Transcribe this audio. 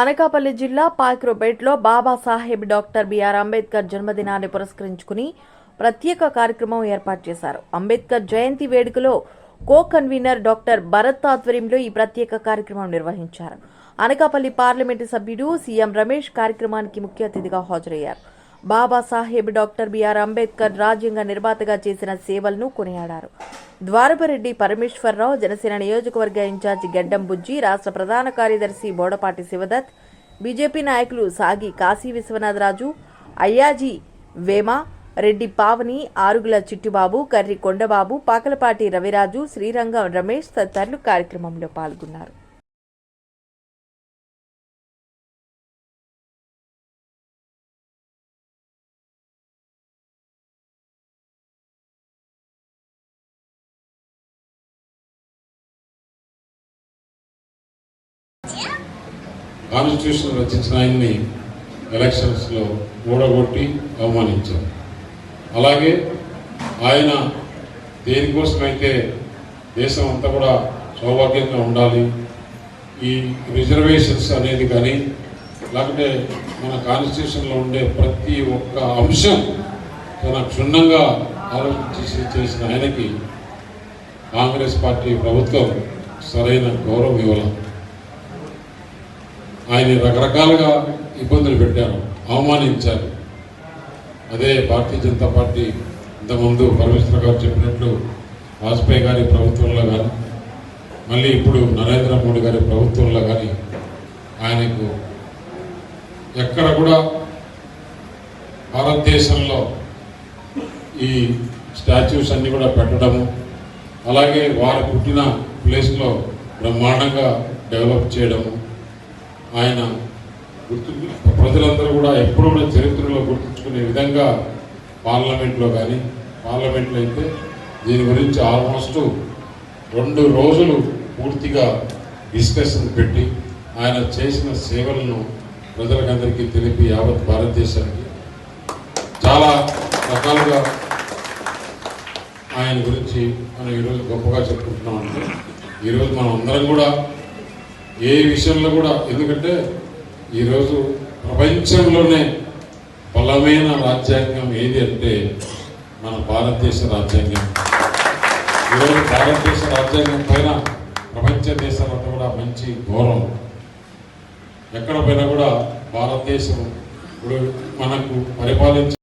అనకాపల్లి జిల్లా పాక్రోపేట్లో Babasaheb doctor B R Ambedkar జన్మదినాన్ని పురస్కరించుకుని ప్రత్యేక కార్యక్రమం ఏర్పాటు చేశారు. అంబేద్కర్ జయంతి వేడుకలో కో కన్వీనర్ డాక్టర్ భరత్ ఆధ్వర్యంలో ఈ ప్రత్యేక కార్యక్రమం నిర్వహించారు. అనకాపల్లి పార్లమెంటు సభ్యుడు సీఎం రమేష్ కార్యక్రమానికి ముఖ్య అతిథిగా హాజరయ్యారు. బాబాసాహెబ్ డాక్టర్ బిఆర్ అంబేద్కర్ రాజ్యాంగ నిర్మాతగా చేసిన సేవలను కొనియాడారు. ద్వారపరెడ్డి పరమేశ్వరరావు జనసేన నియోజకవర్గ ఇన్ఛార్జి గడ్డం బుజ్జి రాష్ట్ర ప్రధాన కార్యదర్శి బోడపాటి శివదత్ బీజేపీ నాయకులు సాగి కాశీ విశ్వనాథరాజు అయ్యాజీ వేమ రెడ్డి పావని ఆరుగుల చిట్టుబాబు కర్రి కొండబాబు పాకలపాటి రవిరాజు శ్రీరంగం రమేష్ తదితరులు కార్యక్రమంలో పాల్గొన్నారు. కాన్స్టిట్యూషన్ రచించిన ఆయన్ని ఎలక్షన్స్లో ఓడగొట్టి అవమానించారు. అలాగే ఆయన దేనికోసమైతే దేశం అంతా కూడా సౌభాగ్యంగా ఉండాలి ఈ రిజర్వేషన్స్ అనేది కానీ లేకపోతే మన కాన్స్టిట్యూషన్లో ఉండే ప్రతి ఒక్క అంశం తన క్షుణ్ణంగా ఆలోచించి చేసిన ఆయనకి కాంగ్రెస్ పార్టీ ప్రభుత్వం సరైన గౌరవం ఇవ్వాలి ఆయన రకరకాలుగా ఇబ్బందులు పెట్టారు అవమానించారు. అదే భారతీయ జనతా పార్టీ ఇంతకుముందు పరమేశ్వర గారు చెప్పినట్లు వాజ్పేయి గారి ప్రభుత్వంలో కానీ మళ్ళీ ఇప్పుడు నరేంద్ర మోడీ గారి ప్రభుత్వంలో కానీ ఆయనకు ఎక్కడ కూడా భారతదేశంలో ఈ స్టాచ్యూస్ అన్నీ కూడా పెట్టడము అలాగే వారు పుట్టిన ప్లేస్లో బ్రహ్మాండంగా డెవలప్ చేయడము ఆయన గుర్తు ప్రజలందరూ కూడా ఎప్పుడు కూడా చరిత్రలో గుర్తుంచుకునే విధంగా పార్లమెంట్లో కానీ పార్లమెంట్లో అయితే దీని గురించి ఆల్మోస్ట్ రెండు రోజులు పూర్తిగా డిస్కషన్ పెట్టి ఆయన చేసిన సేవలను ప్రజలకందరికీ తెలిపి యావత్ భారతదేశానికి చాలా రకాలుగా ఆయన గురించి మనం ఈరోజు గొప్పగా చెప్పుకుంటున్నాం అంటే ఈరోజు మనం అందరం కూడా ఏ విషయంలో కూడా ఎందుకంటే ఈరోజు ప్రపంచంలోనే బలమైన రాజ్యాంగం ఏది అంటే మన భారతదేశ రాజ్యాంగం. ఈరోజు భారతదేశ రాజ్యాంగం పైన ప్రపంచ దేశాలంతా కూడా మంచి గౌరవం ఎక్కడ పోయినా కూడా భారతదేశం ఇప్పుడు మనకు పరిపాలించే